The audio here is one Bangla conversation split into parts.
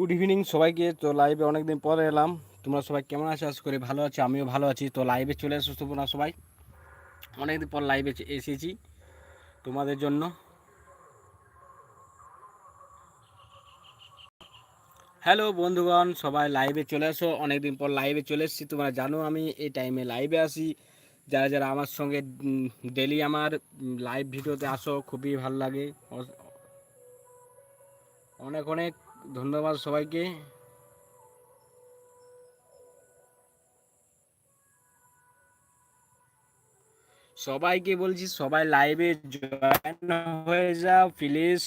গুড ইভিনিং সবাইকে। তো লাইভে অনেকদিন পরে এলাম। তোমরা সবাই কেমন আছো? আশা করি ভালো আছো, আমিও ভালো আছি। তো লাইভে চলে এসো তোমরা সবাই। অনেকদিন পর লাইভে এসেছি তোমাদের জন্য। হ্যালো বন্ধুগণ, সবাই লাইভে চলে আসো অনেকদিন পর লাইভে চলে এসেছি। তোমরা জানো আমি এই টাইমে লাইভে আসি যারা যারা আমার সঙ্গে ডেলি আমার লাইভ ভিডিওতে আসো, খুবই ভালো লাগে। অনেক অনেক ধন্যবাদ সবাইকে। সবাইকে বলছি সবাই লাইভে জয়েন হয়ে যাও প্লিজ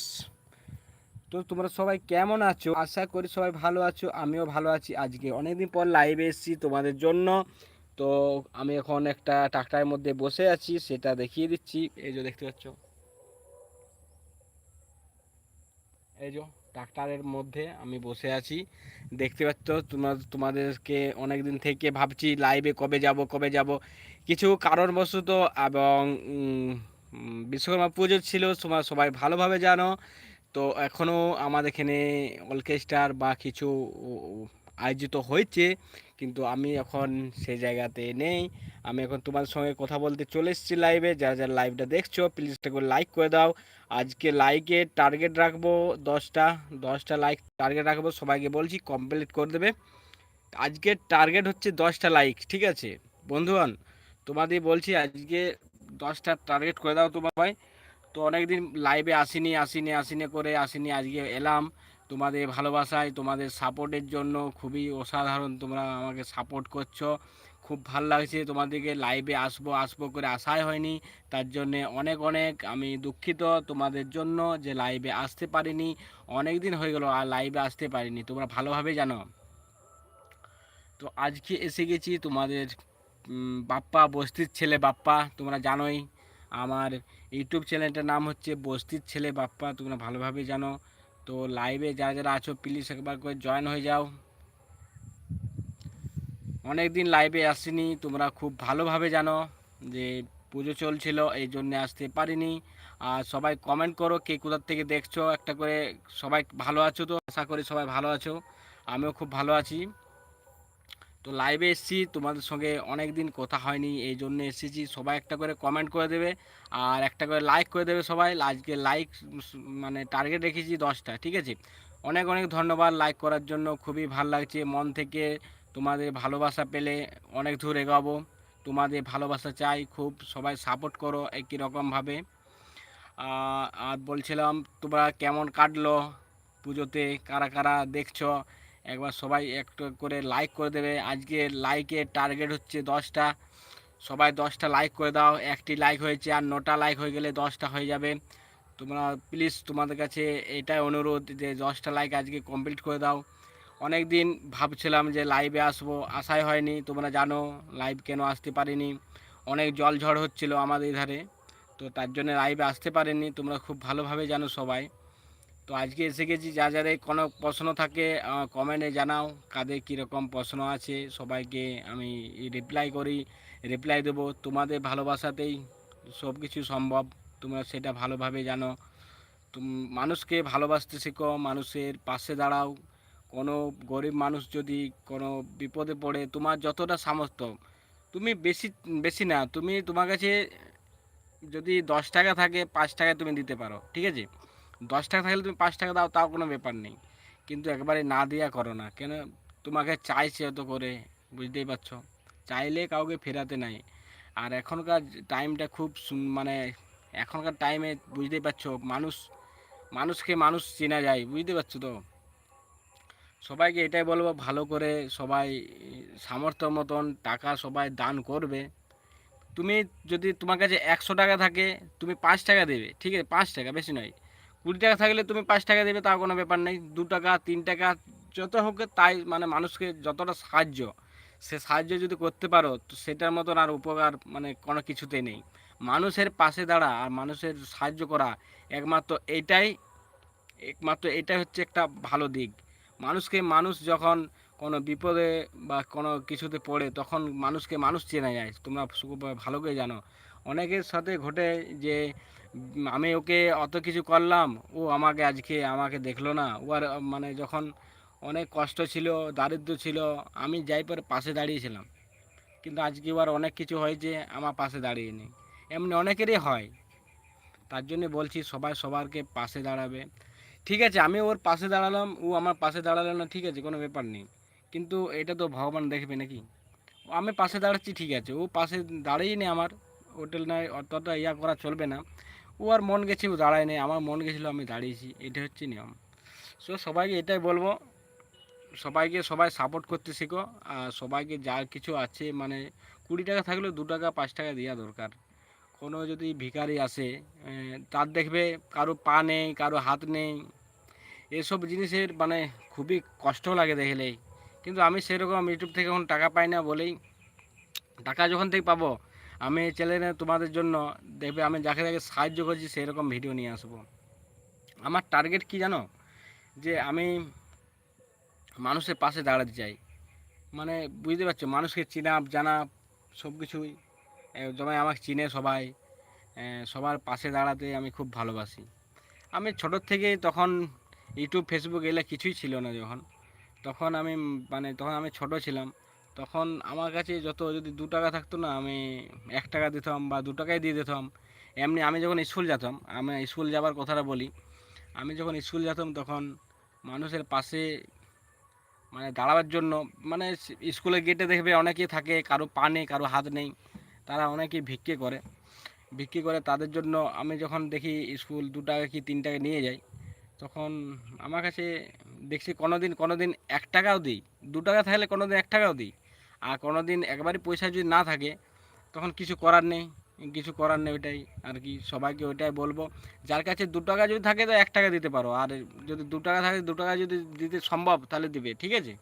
তো তোমরা সবাই কেমন আছো? আশা করি সবাই ভালো আছো, আমিও ভালো আছি। আজকে অনেকদিন পর লাইভে এসেছি তোমাদের জন্য। তো আমি এখন একটা ট্রাক্টরের মধ্যে বসে আছি, সেটা দেখিয়ে দিচ্ছি। এই যে দেখতে পাচ্ছ। এই যে। ট্রাক্টরের মধ্যে আমি বসে আছি। দেখতে পাচ্ছ তোমার তোমাদেরকে অনেক দিন থেকে ভাবছি লাইভে কবে যাব কবে যাব। কিছু কারণবশত এবং বিশ্বকর্মা পুজো ছিল তোমার সবাই ভালোভাবে জানো। তো এখনও আমাদের এখানে অর্কেস্ট্রার বা কিছু আয়োজিত হয়েছে। কিন্তু আমি এখন সেই জায়গাতে নেই। আমি এখন তোমার সঙ্গে কথা বলতে চলে এসেছি লাইভে যারা যারা লাইভটা দেখছ প্লিজ করে লাইক করে দাও। আজকে লাইকের টার্গেট রাখব দশটা। দশটা লাইক টার্গেট রাখব, সবাইকে বলছি কমপ্লিট করে দেবে। আজকের টার্গেট হচ্ছে দশটা লাইক ঠিক আছে? বন্ধুগণ, তোমাদের বলছি আজকে দশটা টার্গেট করে দাও তোমার ভাই তো অনেকদিন লাইভে আসিনি আসিনি আসিনি করে, আসিনি, আজকে এলাম। তোমাদের ভালোবাসায়, তোমাদের সাপোর্টের জন্য খুবই অসাধারণ তোমরা আমাকে সাপোর্ট করছ। খুব ভালো লাগছে তোমাদেরকে লাইভে আসব আসব করে আশাই হয়নি। তার জন্যে অনেক অনেক আমি দুঃখিত তোমাদের জন্য যে লাইভে আসতে পারিনি। অনেক দিন হয়ে গেল আর লাইভে আসতে পারিনি, তোমরা ভালোভাবে জানো। তো আজকে এসে গেছি তোমাদের বাপ্পা বস্তির ছেলে বাপ্পা, তোমরা জানোই। আমার ইউটিউব চ্যানেলটার নাম হচ্ছে বস্তির ছেলে বাপ্পা, তোমরা ভালোভাবে জানো। তো লাইভে যারা যারা আছো প্লিজ একবার করে জয়েন হয়ে যাও। অনেক দিন লাইভে আসিনি, তোমরা খুব ভালোভাবে জানো যে পুজো চলছিল, এই জন্যে আসতে পারিনি। আর সবাই কমেন্ট করো কে কোথার থেকে দেখছ, একটা করে সবাই ভালো আছো তো? আশা করি সবাই ভালো আছো। আমিও খুব ভালো আছি। তো লাইভে এসেছি, তোমাদের সঙ্গে অনেক দিন কথা হয়নি, এই জন্য এসেছি। সবাই একটা করে কমেন্ট করে দেবে, আর একটা করে লাইক করে দেবে সবাই। আজকে লাইক মানে টার্গেট রেখেছি দশটা, ঠিক আছে? অনেক অনেক ধন্যবাদ লাইক করার জন্য, খুবই ভালো লাগছে। মন থেকে তোমাদের ভালোবাসা পেলে অনেক দূর এগাবো। তোমাদের ভালোবাসা চাই, খুব সবাই সাপোর্ট করো একই রকমভাবে আর বলছিলাম, তোমরা কেমন কাটলো পুজোতে? কারা কারা দেখছ? একবার সবাই একটু করে লাইক করে দেবে। আজকে লাইকের টার্গেট হচ্ছে দশটা। সবাই দশটা লাইক করে দাও। একটি লাইক হয়েছে আর নটা লাইক হয়ে গেলে দশটা হয়ে যাবে। তোমরা প্লিজ তোমাদের কাছে এটাই অনুরোধ যে দশটা লাইক আজকে কমপ্লিট করে দাও। অনেক দিন ভাবছিলাম যে লাইভে আসব, আশাই হয়নি। তোমরা জানো লাইভ কেন আসতে পারিনি? অনেক জল ঝড় হচ্ছিল আমাদের ধারে। তো তার জন্য লাইভে আসতে পারিনি। তোমরা খুব ভালোভাবে জানো সবাই। তো আজকে এসে গেছি, যা যাদের কোনো প্রশ্ন থাকে কমেন্টে জানাও, কাদের কীরকম প্রশ্ন আছে, সবাইকে আমি রিপ্লাই করি রিপ্লাই দেবো। তোমাদের ভালোবাসাতেই সব কিছু সম্ভব, তোমরা সেটা ভালোভাবে জানো। তুম, মানুষকে ভালোবাসতে শেখো, মানুষের পাশে দাঁড়াও। কোনো গরিব মানুষ যদি কোনো বিপদে পড়ে, তোমার যতটা সামর্থ্য, তুমি বেশি বেশি না, তুমি তোমার কাছে যদি দশ টাকা থাকে, পাঁচ টাকা তুমি দিতে পারো, ঠিক আছে? দশ টাকা থাকলে তুমি পাঁচ টাকা দাও, তাও কোনো ব্যাপার নেই। কিন্তু একবারে না দেওয়া করো না। কেন? তোমাকে চাইছে অত করে, বুঝতেই পারছ? চাইলে কাউকে ফেরাতে নাই। আর এখনকার টাইমটা খুব মানে এখনকার টাইমে বুঝতেই পারছ, মানুষ, মানুষকে মানুষ চেনা যায় বুঝতে পারছ তো? সবাইকে এটাই বলব, ভালো করে সবাই সামর্থ্য মতন টাকা সবাই দান করবে। তুমি যদি তোমার কাছে একশো টাকা থাকে, তুমি পাঁচ টাকা দেবে। ঠিক আছে, পাঁচ টাকা, বেশি নয়। কুড়ি টাকা থাকলে তুমি পাঁচ টাকা দেবে, তাও কোনো ব্যাপার নেই। দু টাকা, তিন টাকা, যত হোক তাই মানে মানুষকে যতটা সাহায্য, সে সাহায্য যদি করতে পারো, তো সেটার মতন আর উপকার মানে কোনো কিছুতে নেই। মানুষের পাশে দাঁড়া আর মানুষের সাহায্য করা একমাত্র এটাই একমাত্র এটাই হচ্ছে একটা ভালো দিক। মানুষকে মানুষ যখন কোনো বিপদে বা কোনো কিছুতে পড়ে, তখন মানুষকে মানুষ চেনা যায়। তোমরা ভালো করে জানো। অনেকের সাথে ঘটে যে, আমি ওকে অত কিছু করলাম, ও আমাকে আজকে আমাকে দেখল না। ও আর মানে যখন অনেক কষ্ট ছিল, দারিদ্র ছিল, আমি যাই পরে পাশে দাঁড়িয়েছিলাম। কিন্তু আজকে এবার অনেক কিছু হয়েছে, আমার পাশে দাঁড়িয়ে নেই এমনি অনেকেরই হয়। তার জন্য বলছি, সবাই সবারকে পাশে দাঁড়াবে। ঠিক আছে, আমি ওর পাশে দাঁড়ালাম, ও আমার পাশে দাঁড়াল না, ঠিক আছে, কোনো ব্যাপার নেই। কিন্তু এটা তো ভগবান দেখবে নাকি? আমি পাশে দাঁড়াচ্ছি, ঠিক আছে। ও পাশে দাঁড়িয়ে নেই আমার। হোটেল নয় অতটা ইয়া করা চলবে না। ও আর মন গেছে ও দাঁড়ায় নেই। আমার মন গেছিল, আমি দাঁড়িয়েছি। এটা হচ্ছে নিয়ম। সো সবাইকে এটাই বলব। সবাইকে সবাই সাপোর্ট করতে শেখো। আর সবাইকে যা কিছু আছে মানে কুড়ি টাকা থাকলেও দু টাকা, পাঁচ টাকা দেওয়া দরকার। কোনো যদি ভিখারি আসে তার দেখবে কারও পা নেই, কারও হাত নেই। এসব জিনিসের মানে খুবই কষ্ট লাগে দেখলেই। কিন্তু আমি সেরকম ইউটিউব থেকে এখন টাকা পাই না বলেই, টাকা যখন থেকে পাবো আমি চ্যানেলে তোমাদের জন্য দেখবে আমি যাকে যাকে সাহায্য করছি সেরকম ভিডিও নিয়ে আসব। আমার টার্গেট কি জানো? যে আমি মানুষের পাশে দাঁড়াতে চাই। মানে বুঝতে পারছ? মানুষকে চিনা, জানা সব কিছুই যেমন আমাকে চিনে সবাই। সবার পাশে দাঁড়াতে আমি খুব ভালোবাসি। আমি ছোটোর থেকে তখন ইউটিউব ফেসবুক এগুলো কিছুই ছিল না যখন। তখন আমি মানে তখন আমি ছোট ছিলাম। তখন আমার কাছে যত যদি দু টাকা থাকতো না, আমি এক টাকা দিতাম বা দু টাকাই দিয়ে দিতাম। এমনি আমি যখন স্কুল যেতাম, আমি স্কুল যাবার কথাটা বলি, আমি যখন স্কুল যেতাম তখন মানুষের পাশে মানে দাঁড়াবার জন্য মানে স্কুলের গেটে দেখবে অনেকেই থাকে, কারও পা নেই, কারও হাত নেই, তারা অনেকেই ভিক্ষে করে। বিক্রি করে তাদের জন্য আমি যখন দেখি স্কুল দু টাকা কি তিন টাকা নিয়ে যাই তখন আমার কাছে দেখছি কোনো দিন কোনো দিন এক টাকাও দিই। দু টাকা থাকলে কোনো দিন এক টাকাও দিই। আর কোনো দিন একবারই পয়সা যদি না থাকে, তখন কিছু করার নেই, কিছু করার নেই ওইটাই আর কি। সবাইকে ওইটাই বলব, যার কাছে দু টাকা যদি থাকে তো এক টাকা দিতে পারো, আর যদি দু টাকা থাকে, দু টাকা যদি দিতে সম্ভব তাহলে দিবে, ঠিক আছে?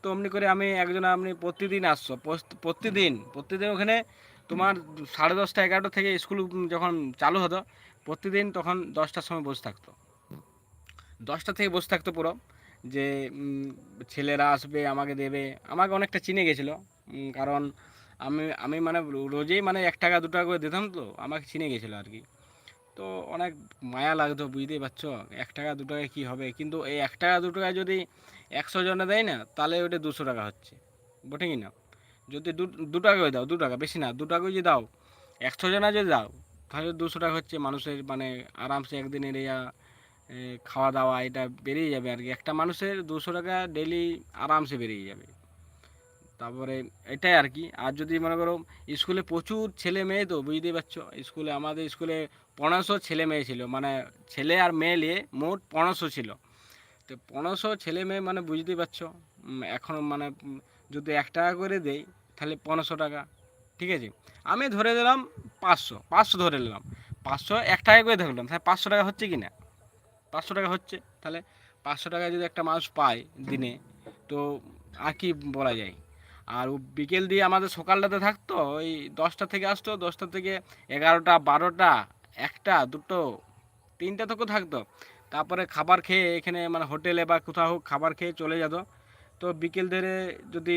তো অমনি করে আমি একজন, আপনি প্রতিদিন আসছো প্রতিদিন প্রতিদিন ওখানে তোমার সাড়ে দশটা, এগারোটা থেকে স্কুল যখন চালু হতো, প্রতিদিন তখন দশটার সময় বসে থাকতো। দশটা থেকে বসে থাকতো পুরো। যে ছেলেরা আসবে, আমাকে দেবে। আমাকে অনেকটা চিনে গেছিল। কারণ আমি আমি মানে রোজেই মানে এক টাকা, দু টাকা করে দিতাম তো, আমাকে চিনে গেছিল আর কি। তো অনেক মায়া লাগতো, বুঝতেই পারছ? এক টাকা, দু টাকায় কী হবে? কিন্তু এই এক টাকা, দু টাকায় যদি একশো জনে দেয় না, তাহলে ওটা দুশো টাকা হচ্ছে। বটে কি না? যদি দু টাকা দাও, দু টাকা, বেশি না, দু টাকা যদি দাও, একশো জনা যদি দাও, তাহলে দুশো টাকা হচ্ছে মানুষের মানে আরামসে একদিনের ইয়া খাওয়া দাওয়া এটা বেরিয়ে যাবে আর কি। একটা মানুষের দুশো টাকা ডেলি আরামসে বেরিয়ে যাবে। তারপরে এটাই আর কি। আর যদি মনে করো, স্কুলে প্রচুর ছেলে মেয়ে তো, বুঝতেই পারছ? স্কুলে, আমাদের স্কুলে পনেরোশো ছেলে মেয়ে ছিল। মানে ছেলে আর মেয়ে নিয়ে মোট পনেরোশো ছিল। তো পনেরোশো ছেলে মেয়ে মানে বুঝতেই পারছ? এখন মানে যদি এক টাকা করে দেই, তাহলে পনেরোশো টাকা। ঠিক আছে? আমি ধরে দিলাম পাঁচশো। পাঁচশো ধরে নিলাম। পাঁচশো এক টাকা করে ধরলাম। তাহলে পাঁচশো টাকা হচ্ছে কি না? পাঁচশো টাকা হচ্ছে, তাহলে পাঁচশো টাকা যদি একটা মানুষ পায় দিনে, তো আর কি বলা যায়? আর বিকেল দিয়ে আমাদের সকালটাতে থাকতো, ওই দশটা থেকে আসতো, দশটা থেকে এগারোটা, বারোটা, একটা, দুটো, তিনটা থেকে থাকতো। তারপরে খাবার খেয়ে এখানে মানে হোটেলে বা কোথাও হোক খাবার খেয়ে চলে যেত। তো বিকেল ধরে যদি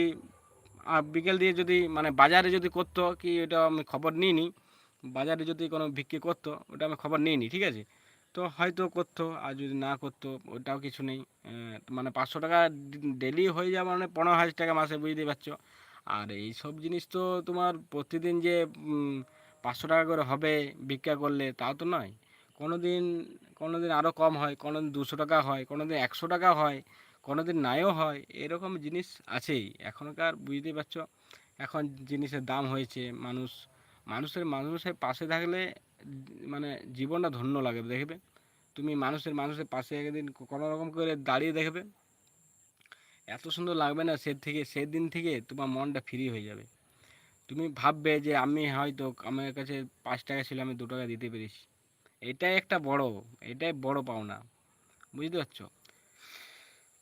বিকেল দিয়ে যদি মানে বাজারে যদি করতো, কি ওটা আমি খবর নিই নিইনি, বাজারে যদি কোনো বিক্রি করতো ওটা আমি খবর নিইনি, ঠিক আছে? তো হয়তো করতো, আর যদি না করতো, ওটাও কিছু নেই। মানে পাঁচশো টাকা ডেলি হয়ে যাওয়া মানে পনেরো হাজার টাকা মাসে, বুঝতেই পারছ। আর এই সব জিনিস তো তোমার প্রতিদিন যে পাঁচশো টাকা করে হবে ভিক্ষা করলে তাও তো নয়। কোনো দিন কোনো দিন আরও কম হয় কোনো দিন দুশো টাকা হয় কোনো দিন একশো টাকা হয় কোনো দিন নাইও হয়, এরকম জিনিস আছেই। এখনকার, বুঝতেই পারছ, এখন জিনিসের দাম হয়েছে মানুষ, মানুষের মানুষের পাশে থাকলে মানে জীবনটা ধন্য লাগে, দেখবে? তুমি মানুষের মানুষের পাশে একদিন কোনো রকম করে দাঁড়িয়ে দেখবে। এত সুন্দর লাগবে না সে থেকে, সেদিন থেকে তোমার মনটা ফ্রি হয়ে যাবে। তুমি ভাববে যে আমি হয়তো আমার কাছে পাঁচ টাকা ছিল, আমি দু টাকা দিতে পেরেছি। এটাই একটা বড়, এটাই বড় পাওনা। বুঝতে পারছ?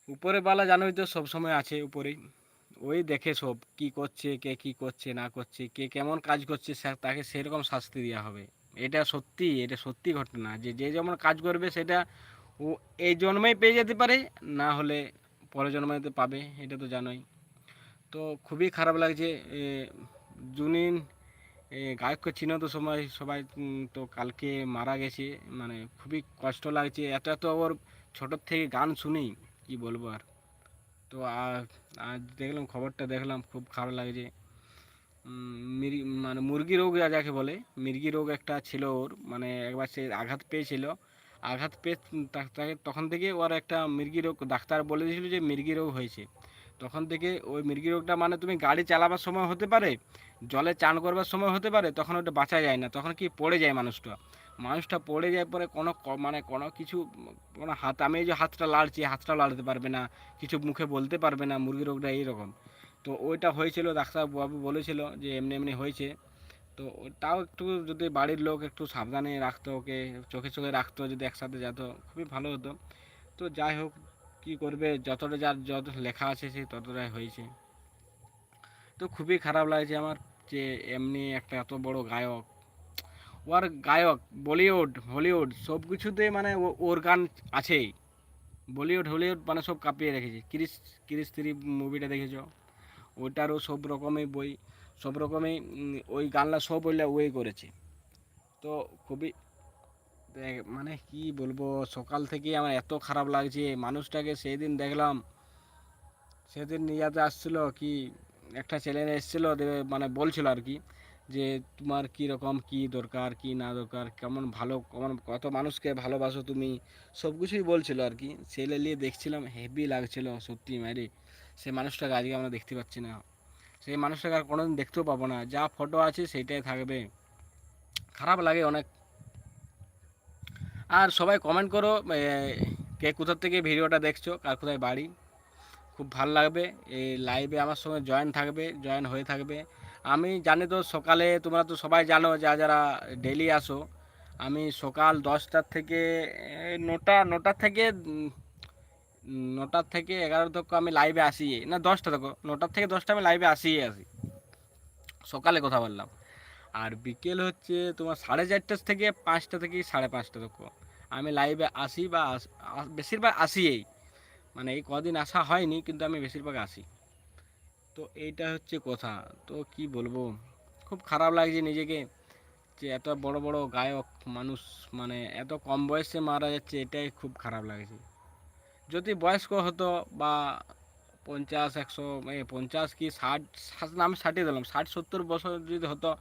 উপরে বালা জানোই তো সবসময় আছে উপরেই। ওই দেখে সব, কি করছে, কে কি করছে, না করছে, কে কেমন কাজ করছে তাকে সেরকম শাস্তি দেওয়া হবে। এটা সত্যি এটা সত্যি ঘটনা। যে যে যেমন কাজ করবে সেটা ও এই জন্মেই পেয়ে যেতে পারে, না হলে পরের জন্মেতে পাবে, এটা তো জানোই। তো খুবই খারাপ লাগছে জুনিন গায়ককে চিনো তো সময় সবাই তো কালকে মারা গেছে মানে খুবই কষ্ট লাগছে। এত এত ওর ছোটোর থেকে গান শুনি, কি বলব আর। তো আ- আজ দেখলাম, খবরটা দেখলাম, খুব খারাপ লাগছে। মানে মুরগি রোগ যাকে বলে, মির্গি রোগ একটা ছিল ওর মানে একবার সে আঘাত পেয়েছিল। আঘাত পেয়ে তাকে তখন থেকে ওর একটা মির্গি রোগ, ডাক্তার বলে দিয়েছিল যে মির্গি রোগ হয়েছে। তখন থেকে ওই মির্গি রোগটা মানে তুমি গাড়ি চালাবার সময় হতে পারে, জলে চান করবার সময় হতে পারে, তখন ওটা বাঁচা যায় না, তখন কি পড়ে যায় মানুষটা? মানুষটা পড়ে যায় পরে কোনো মানে কোনো কিছু, কোনো হাত, আমি যে হাতটা লাড়ছি, হাতটা লাড়তে পারবে না, কিছু মুখে বলতে পারবে না, মুরগি রোগটা এইরকম। তো ওইটা হয়েছিল ডাক্তার বাবু বলেছিল যে এমনি এমনি হয়েছে। তো তাও একটু যদি বাড়ির লোক একটু সাবধানে রাখতো, ওকে চোখে চোখে রাখতো, যদি একসাথে যেত, খুবই ভালো হতো। তো যাই হোক, কী করবে, যতটা যার যত লেখা আছে সে ততটাই হয়েছে। তো খুবই খারাপ লাগছে আমার যে এমনি একটা এত বড় গায়ক। ওর গায়ক, বলিউড, হলিউড, সব কিছুতে মানে ওর গান আছেই। বলিউড, হলিউড মানে সব কাঁপিয়ে রেখেছে। ক্রিস ক্রিস থ্রি মুভিটা দেখেছ? ওটারও সব রকমই বই, সব রকমই ওই গানলা সব ওইলা ওই করেছে। তো খুবই মানে কি বলব, সকাল থেকে আমার এত খারাপ লাগছে, মানুষটাকে সেদিন দেখলাম, সেদিন ইয়াতে আসছিল কি, একটা চ্যানেল এসেছিল মানে বলছিল আর কি, যে তোমার কি রকম, কি দরকার, কি না দরকার, কেমন ভালো, কেমন, কত মানুষকে ভালোবাসো তুমি, সব কিছুই বলছিল আর কি। ছেলে নিয়ে দেখছিলাম, হেভি লাগছিল, সত্যি মারি। সে মানুষটাকে আজকে আমরা দেখতে পাচ্ছি না। সেই মানুষটাকে আর কোনোদিন দেখতেও পাবো না। যা ফটো আছে সেইটাই থাকবে। খারাপ লাগে অনেক। আর সবাই কমেন্ট করো কে কোথার থেকে ভিডিওটা দেখছ, কার কোথায় বাড়ি। খুব ভালো লাগবে। এই লাইভে আমার সঙ্গে জয়েন থাকবে জয়েন হয়ে থাকবে। আমি জানি তো সকালে, তোমরা তো সবাই জানো যা যারা ডেলি আসো। আমি সকাল দশটার থেকে নটা, নটার থেকে নটার থেকে এগারো তক আমি লাইভে আসি। না, দশটা তক, নটার থেকে দশটা আমি লাইভে আসিই আসি। সকালে কথা বললাম। আর বিকেল হচ্ছে তোমার সাড়ে চারটার থেকে পাঁচটা থেকে সাড়ে পাঁচটা তক। আমি লাইভে আসি বা আস- আস- বেশিরভাগ আসিই মানে এই কদিন আসা হয়নি, কিন্তু আমি বেশিরভাগ আসি। তো এইটা হচ্ছে কথা। তো কি বলব? খুব খারাপ লাগছে নিজেকে যে এত বড় বড় গায়ক, মানুষ মানে এত কম বয়সে মারা যাচ্ছে, এটাই খুব খারাপ লাগছে। যদি বয়স্ক হতো বা পঞ্চাশ, একশো পঞ্চাশ কি ষাট আমি ষাটই দিলাম ষাট, সত্তর বছর যদি হতো,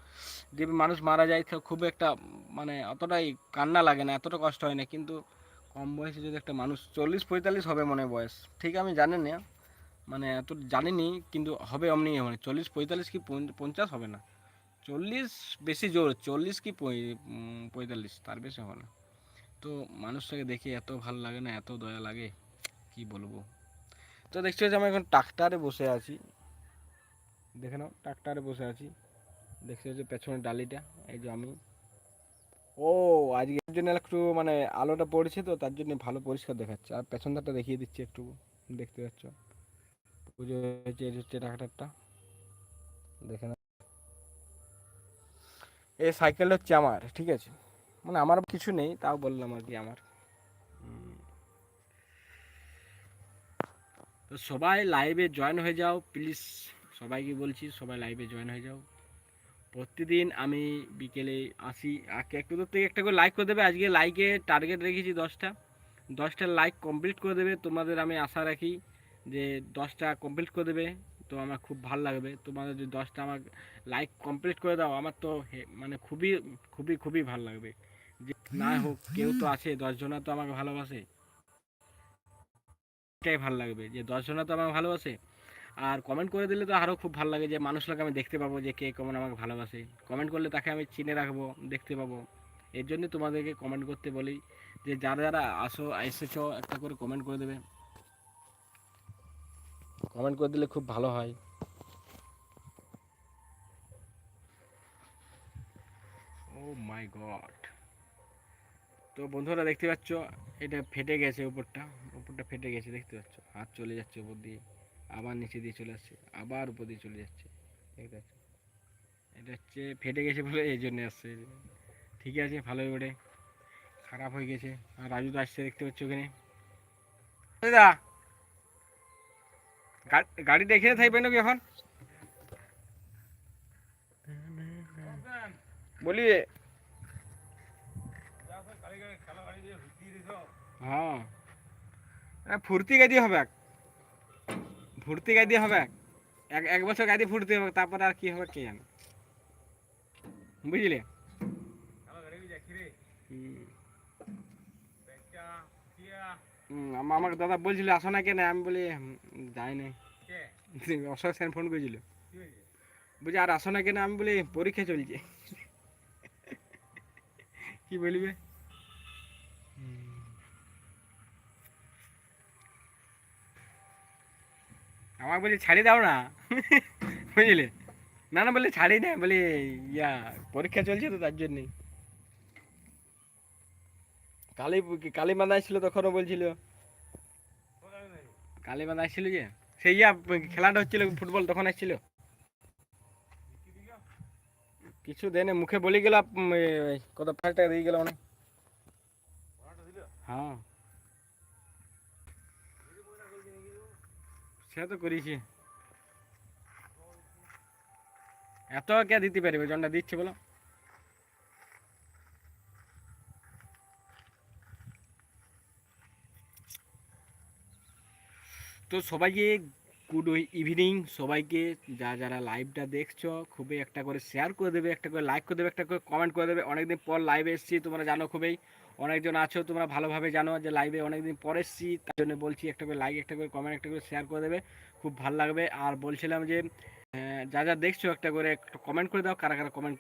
যে মানুষ মারা যায়, তো খুব একটা মানে অতটাই কান্না লাগে না, এতটা কষ্ট হয় না। কিন্তু কম বয়সে যদি একটা মানুষ চল্লিশ, পঁয়তাল্লিশ হবে মনে বয়স। ঠিক আমি জানি না মানে এত জানিনি, কিন্তু হবে অমনি মানে চল্লিশ, পঁয়তাল্লিশ কি পঞ্চ- পঞ্চাশ হবে না। চল্লিশ বেশি জোর, চল্লিশ কি পঁয়তাল্লিশ, তার বেশি হবে না। তো মানুষটাকে দেখে এত ভালো লাগে না, এত দয়া লাগে। কি বলব? তো দেখছ যে আমি এখন ট্রাক্টারে বসে আছি। দেখে নাও, ট্রাক্টারে বসে আছি। দেখছ যে পেছনের ডালিটা, এই যে আমি। ও, আজকে এর জন্য একটু মানে আলোটা পড়েছে তো, তার জন্য ভালো পরিষ্কার দেখাচ্ছে। আর পেছন ধারটা দেখিয়ে দিচ্ছি একটু, দেখতে পাচ্ছ? পুজো হয়েছে, এই হচ্ছে ট্রাক্টারটা। দেখে নাও। এই সাইকেল হচ্ছে আমার, ঠিক আছে? মানে আমার কিছু নেই, তাও বললাম আর কি আমার। তো সবাই লাইভে জয়েন হয়ে যাও প্লিজ সবাইকে বলছি সবাই লাইভে জয়েন হয়ে যাও। প্রতিদিন আমি বিকেলে আসি একটু দূর থেকে একটা করে লাইক করে দেবে, আজকে লাইকে টার্গেট রেখেছি দশটা। দশটা লাইক কমপ্লিট করে দেবে, তোমাদের আমি আশা রাখি যে দশটা কমপ্লিট করে দেবে, তো আমার খুব ভালো লাগবে। তোমাদের যদি দশটা আমার লাইক কমপ্লিট করে দাও, আমার তো মানে খুবই খুবই খুবই ভালো লাগবে। যে না হোক, কেউ তো আছে, দশজনা তো আমাকে ভালোবাসে। এটাই ভালো লাগবে। যে দশজনা তো আমাকে ভালোবাসে। আর কমেন্ট করে দিলে তো আরও খুব ভালো লাগে যে মানুষটাকে আমি দেখতে পাবো যে কে কেমন আমাকে ভালোবাসে। কমেন্ট করলে তাকে আমি চিনে রাখব, দেখতে পাবো। এর জন্য তোমাদেরকে কমেন্ট করতে বলি যে যারা যারা আসো, এসেছ, একটা করে কমেন্ট করে দেবে। কমেন্ট করে দিলে খুব ভালো হয়। ও মাই গড তো বন্ধুরা দেখতে পাচ্ছ, এটা ফেটে গেছে উপরটা উপরটা ফেটে গেছে, দেখতে পাচ্ছ? হাত চলে যাচ্ছে উপর দিয়ে, আবার নিচে দিয়ে চলে আসছে, আবার উপর দিয়ে চলে যাচ্ছে, দেখতে পাচ্ছ? এটা হচ্ছে ফেটে গেছে বলে এই জন্য আসছে। ঠিক আছে, ভালোই ওঠে খারাপ হয়ে গেছে। আর রাজু তো আসছে, দেখতে পাচ্ছ ওখানে। দাদা গাড়িটা এখানে থাকবে নাকি এখন? বলি হ্যাঁ এ ফুর্তি গাড়ি হবে ভর্তি গাই দিয়ে হবে এক এক বছর গাই দিয়ে ফুটতে হবে তারপরে আর কি হবে কে জানে বুঝলে হুম। হুম, আমা- আমাকে দাদা বলছিল আসো না কেন আমি বলি "হুম, যাই নাই অশোক সেন ফোন করেছিল বলছি আর আসো না কেন আমি বলি পরীক্ষা চলছে কি বলবে আমাকে বলি ছাড়ি দাও না। বুঝলে? না না বলে ছাড়ি না বলি, ইয়া, পরীক্ষা চলছে তো তার জন্যই কালী কালী বাঁধা ছিল তখনও বলছিল। কালী বাঁধা ছিল যে, সেই ইয়া, খেলাটা হচ্ছিল, ফুটবল তখন আসছিল কিছু দেনে মুখে বলি গেল কত পাঁচ দিয়ে গেল অনেক হ্যাঁ। সে তো করেছি এত কে দিতে জনটা দিচ্ছে বলো। তো সবাইকে গুড ইভিনিং সবাইকে যা যারা লাইভটা দেখছ, খুবই একটা করে শেয়ার করে দেবে, একটা করে লাইক করে দেবে, একটা করে কমেন্ট করে দেবে। অনেকদিন পর লাইভে এসেছি, তোমরা জানো খুবই। অনেকজন আছো, তোমরা ভালোভাবে জানো যে লাইভে অনেকদিন পর এসেছি, তার জন্য বলছি একটা করে লাইক একটা করে কমেন্ট একটা করে শেয়ার করে দেবে, খুব ভালো লাগবে। আর বলছিলাম যে যা যা দেখছ একটা করে একটু কমেন্ট করে দাও, কারা কারা কমেন্ট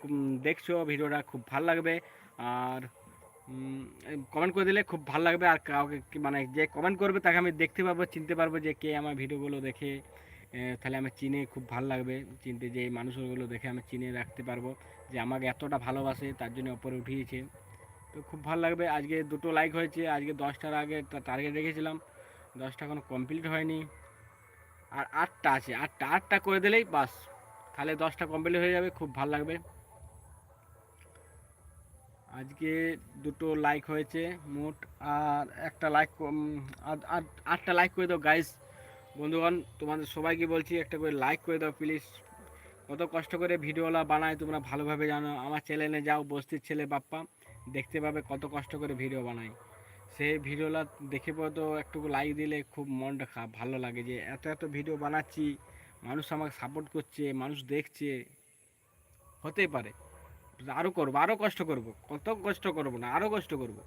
দেখছ, ভিডিওটা খুব ভালো লাগবে। আর কমেন্ট করে দিলে খুব ভালো লাগবে, আর কাউকে মানে যে কমেন্ট করবে তাকে আমি দেখতে পারব, চিনতে পারব যে কে আমার ভিডিওগুলো দেখে তাহলে আমি চিনে খুব ভালো লাগবে, চিনতে যে মানুষগুলো দেখে আমি চিনে রাখতে পারব যে আমাকে এতটা ভালোবাসে, তার জন্য ওপরে উঠিয়েছে। তো খুব ভালো লাগবে। আজকে দুটো লাইক হয়েছে, আজকে দশটার আগে টার্গেট রেখেছিলাম। দশটা এখনও কমপ্লিট হয়নি। আর আটটা আছে, আটটা আটটা করে দিলেই বাস। তাহলে দশটা কমপ্লিট হয়ে যাবে, খুব ভালো লাগবে। আজকে দুটো লাইক হয়েছে, মোট আর একটা লাইক আটটা লাইক করে দাও গাইস বন্ধুগণ, তোমাদের সবাইকে বলছি, একটা করে লাইক করে দাও প্লিজ কত কষ্ট করে ভিডিওলা বানায় তোমরা ভালোভাবে জানো। আমার চ্যানেলে যাও, বস্তির ছেলে বাপ্পা। দেখতে পাবে কত কষ্ট করে ভিডিও বানাই সেই ভিডিওলা দেখে পর তো একটু লাইক দিলে খুব মনটা ভালো লাগে যে এত এত ভিডিও বানাচ্ছি, মানুষ আমাকে সাপোর্ট করছে, মানুষ দেখছে। হতেই পারে। আরও করব আরও কষ্ট করব। কত কষ্ট করব না আরও কষ্ট করব।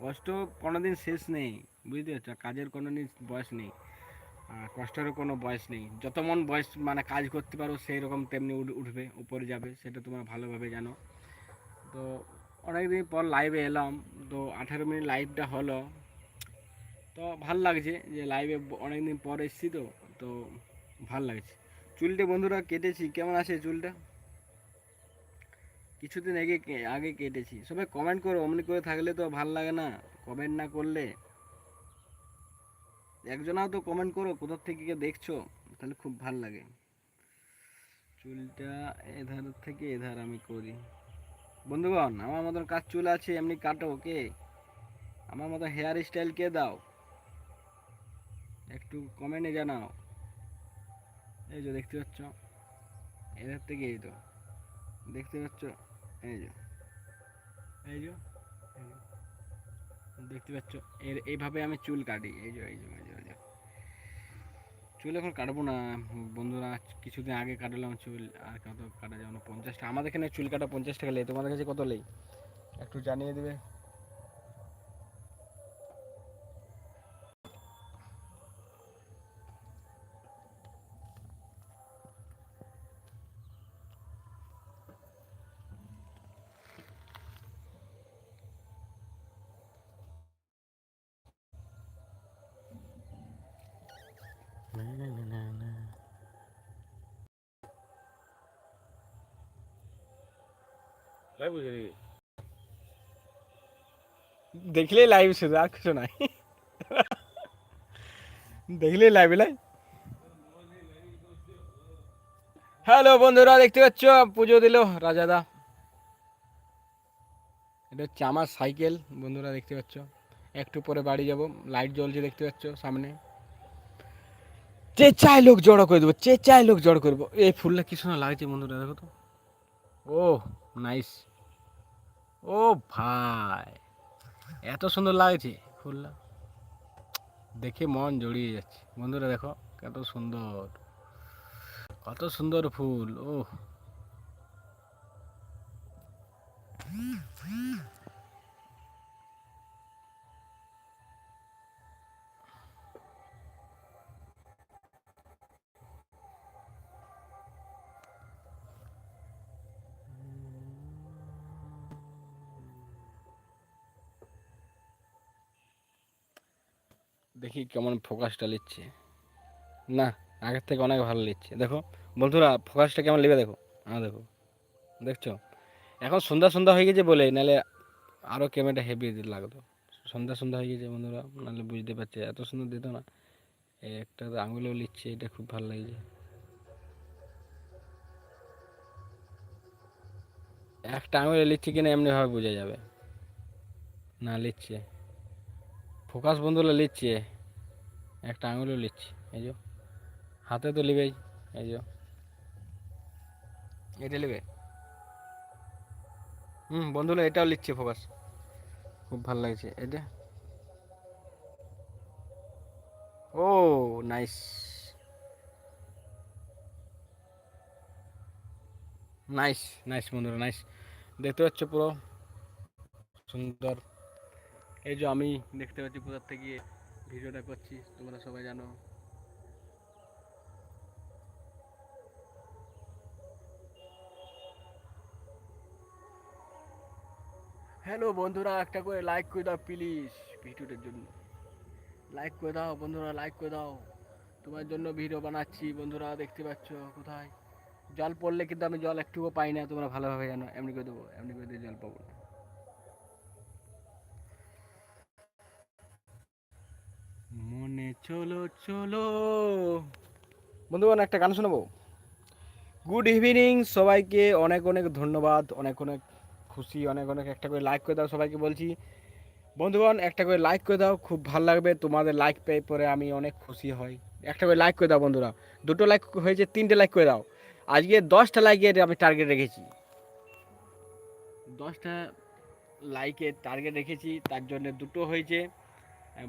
কষ্ট কোনো দিন শেষ নেই, বুঝতে পারছ? কাজের কোনো দিন বয়স নেই কষ্টেরও কোনো বয়স নেই। যত মন বয়স মানে কাজ করতে পারো সেই রকম তেমনি উঠ- উঠবে, উপরে যাবে, সেটা তোমরা ভালোভাবে জানো। তো অনেকদিন পর লাইভে এলাম, তো আঠারো মিনিট লাইভটা হলো। তো ভালো লাগছে যে লাইভে অনেকদিন পর এসেছি তো তো ভালো লাগছে। চুলটা বন্ধুরা কেটেছি, কেমন আছে চুলটা? কিছুদিন আগে আগে কেটেছি। সবাই কমেন্ট করো, অমনি করে থাকলে তো ভালো লাগে না কমেন্ট না করলে। একজনাও তো কমেন্ট করো, কোথার থেকে দেখছ? তাহলে খুব ভালো লাগে। চুলটা এধার থেকে এধার আমি করি। বন্ধুগণ আমার মতন কাজ চুল আছে এমনি কাটো ওকে? আমার মতো হেয়ার স্টাইল কে দাও? একটু কমেন্টে জানাও। এই যে দেখতে পাচ্ছ এধার থেকে এই তো দেখতে পাচ্ছ? এই যে এই যে দেখতে পাচ্ছ? এর এইভাবে আমি চুল কাটি। এই যে এই যে, এই যে। চুল এখন কাটবো না। বন্ধুরা, কিছুদিন আগে কাটলাম চুল, আর কত কাটা যাবে না পঞ্চাশ টাকা আমাদের এখানে চুল কাটা পঞ্চাশ টাকা লেই, তোমাদের কাছে কত লেই? একটু জানিয়ে দেবে? দেখলেই লাইভ শুধু আর কিছু নাই। দেখলেই লাইভ লাই হ্যালো বন্ধুরা, দেখতে পাচ্ছ? পুজো দিল রাজাদা। এটা হচ্ছে আমার সাইকেল বন্ধুরা, দেখতে পাচ্ছ? একটু পরে বাড়ি যাব লাইট জ্বলছে, দেখতে পাচ্ছ, সামনে। যে চাই লোক জড়ো করে দেবো যে চাই লোক জড়ো করব এই ফুলটা কি সুন্দর লাগছে বন্ধুরা, দেখো তো। ও নাইস ও ভাই, এত সুন্দর লাগছে ফুলটা দেখে মন জড়িয়ে যাচ্ছে। বন্ধুরা দেখো, কত সুন্দর কত সুন্দর ফুল ও দেখি কেমন ফোকাসটা নিচ্ছে না, আগের থেকে অনেক ভালো নিচ্ছে দেখো, বন্ধুরা, ফোকাসটা কেমন নেবে দেখো। হ্যাঁ দেখো। দেখছ? এখন সন্ধ্যা সন্ধ্যা হয়ে গেছে বলে, নাহলে আরও ক্যামেরাটা হেভি লাগতো। সন্ধ্যা সন্ধ্যা হয়ে গেছে বন্ধুরা, নাহলে বুঝতে পারছে, এত সুন্দর দিত না। একটা আঙুলেও লিখছে, এটা খুব ভালো লাগছে। একটা আঙুলে লিখছে কিনা এমনিভাবে বোঝা যাবে। না, লিখছে। ফোকাস বন্ধুরা লিখছে। একটা আঙুলও লিখছে এই যে। হাতে তো লিবেই এই যে। এটা লিবে? হুম বন্ধুরা এটাও লিখছে ফোকাস। খুব ভালো লাগছে এটা ও নাইস। নাইস। নাইস বন্ধুরা নাইস। দেখতে পাচ্ছ পুরো? সুন্দর। এই যে আমি দেখতে পাচ্ছি কোথার থেকে ভিডিওটা করছি, তোমরা সবাই জানো। হ্যালো বন্ধুরা, একটা করে লাইক করে দাও প্লিজ ভিডিওটার জন্য। লাইক করে দাও বন্ধুরা লাইক করে দাও। তোমার জন্য ভিডিও বানাচ্ছি বন্ধুরা, দেখতে পাচ্ছ কোথায়? জল পড়লে কিন্তু আমি জল একটুও পাই না, তোমরা ভালোভাবে জানো, এমনি করে দেবো, এমনি করে দিয়ে জল পাবো না। মনে চলো চলো। বন্ধুগণ, একটা গান শোনাবো। গুড ইভিনিং সবাইকে অনেক অনেক ধন্যবাদ, অনেক অনেক খুশি, অনেক অনেক একটা করে লাইক করে দাও সবাইকে বলছি। বন্ধুগণ, একটা করে লাইক করে দাও, খুব ভালো লাগবে, তোমাদের লাইক পেয়ে পরে আমি অনেক খুশি হই। একটা করে লাইক করে দাও বন্ধুরা। দুটো লাইক হয়েছে, তিনটে লাইক করে দাও। আজকে দশটা লাইকের আমি টার্গেট রেখেছি। দশটা লাইকের টার্গেট রেখেছি, তার জন্য দুটো হয়েছে।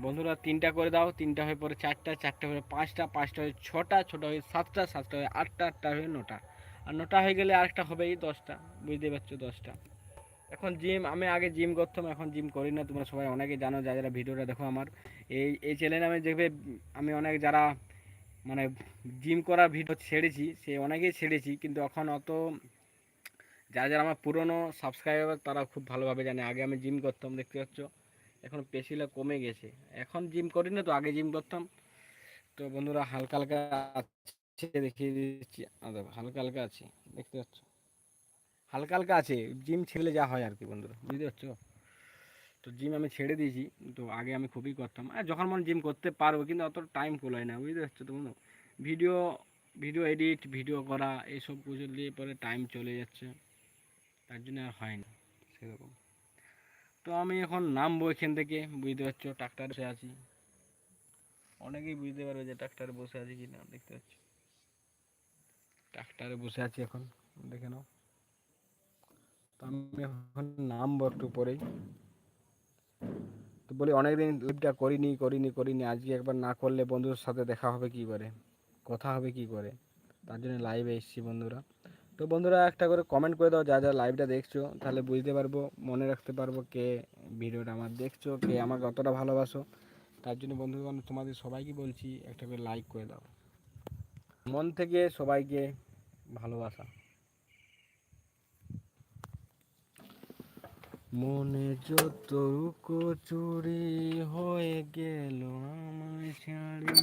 বন্ধুরা, তিনটা করে দাও, তিনটা হয়ে পরে চারটা চারটা হয়ে পাঁচটা পাঁচটা হয়ে ছটা ছটা হয়ে সাতটা সাতটা হয়ে আটটা আটটা হয়ে নটা। আর নটা হয়ে গেলে আরেকটা হবেই দশটা বুঝতে পারছ, দশটা। এখন জিম আমি আগে জিম করতাম, এখন জিম করি না। তোমরা সবাই অনেকে জানো, যারা যারা ভিডিওটা দেখো আমার, এই এই চ্যানেলে আমি দেখবে, আমি অনেক যারা মানে জিম করা ভিডিও ছেড়েছি, সে অনেকেই ছেড়েছি, কিন্তু এখন অত যারা যারা আমার পুরনো সাবস্ক্রাইবার তারা খুব ভালোভাবে জানে। আগে আমি জিম করতাম, দেখতে পাচ্ছ। এখন পেশিলা কমে গেছে। এখন জিম করি না তো, আগে জিম করতাম। তো বন্ধুরা, হালকা হালকা আছে দেখিয়ে দিচ্ছি। হালকা হালকা আছে, দেখতে পাচ্ছ? হালকা হালকা আছে জিম ছেড়ে যা হয় আর কি বন্ধুরা, বুঝতে পারছ? তো জিম আমি ছেড়ে দিয়েছি, তো আগে আমি খুবই করতাম। আর যখন মন জিম করতে পারব, কিন্তু অত টাইম কোলায় না, বুঝতে পারছ তো বন্ধু? ভিডিও ভিডিও এডিট ভিডিও করা এইসব কিছু দিয়ে পরে টাইম চলে যাচ্ছে। তার জন্য আর হয় না, সেরকম। তো আমি এখন নামবো এখান থেকে, বুঝতে পারছ? ট্রাক্টার বসে আছি। অনেকেই বুঝতে পারবে যে ট্রাক্টারে বসে আছি কি না, দেখতে পাচ্ছ? ট্রাক্টারে বসে আছি এখন, দেখে নাও। তো আমি এখন নামবো একটু পরেই। তো বলি অনেকদিন লিভটা করিনি করিনি করিনি, আজকে একবার না করলে বন্ধুদের সাথে দেখা হবে কি করে? কথা হবে কি করে? তার জন্য লাইভে এসেছি বন্ধুরা। তো বন্ধুরা একটা করে কমেন্ট করে দাও, যা যা লাইভটা দেখছ, তাহলে বুঝতে পারব, মনে রাখতে পারব কে ভিডিওটা আমার দেখছ, কে আমাকে অতটা ভালোবাসো। তার জন্য বন্ধুগণ তোমাদের সবাইকে বলছি, একটা করে লাইক করে দাও। মন থেকে সবাইকে ভালোবাসা। মনে যত চুরি হয়ে গেল, আমায় ছাড়ি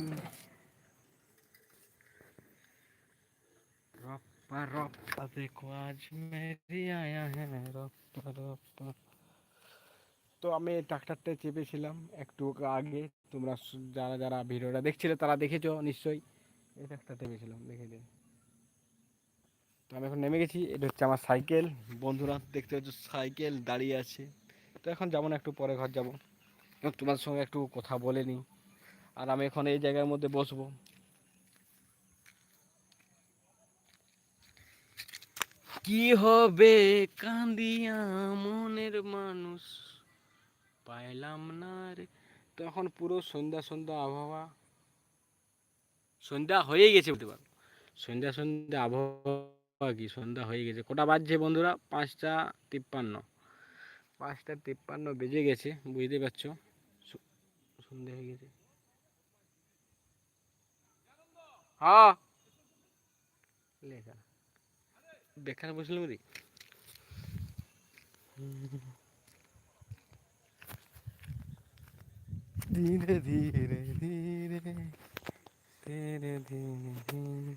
रप्पा रप्पा देखो आज मेरी आया है रप्पा रप्पा তো আমি ট্রাক্টারটা চেপেছিলাম একটু আগে তোমরা স- যারা যারা ভিডিওটা দেখছিলে তারা দেখেছো নিশ্চয়ই এই ট্রাক্টার চেপেছিলাম দেখে দিন তো আমি এখন নেমে গেছি এটা হচ্ছে আমার সাইকেল বন্ধুরা দেখতে পাচ্ছ সাইকেল দাঁড়িয়ে আছে তো এখন যাবো না একটু পরে ঘর যাবো এবং তোমার সঙ্গে একটু কথা বলে নিই আর আমি এখন এই জায়গার মধ্যে বসবো কি হবে? কান্দিয়া মনের মানুষ। পাইলাম না রে। তো এখন পুরো সন্ধ্যা সন্ধ্যা আবহাওয়া। সন্ধ্যা হয়ে গেছে বলতে পারো। সন্ধ্যা সন্ধ্যা আবহাওয়া কি? সন্ধ্যা হয়ে গেছে। কটা বাজছে বন্ধুরা? পাঁচটা তিপ্পান্ন। পাঁচটা তিপ্পান্ন বেজে গেছে, বুঝতে পারছ? সন্ধ্যা হয়ে গেছে। হ্যাঁ। লেখা। বেকার বসলাম রে ধীরে ধীরে ধীরে ধীরে ধীরে ধীরে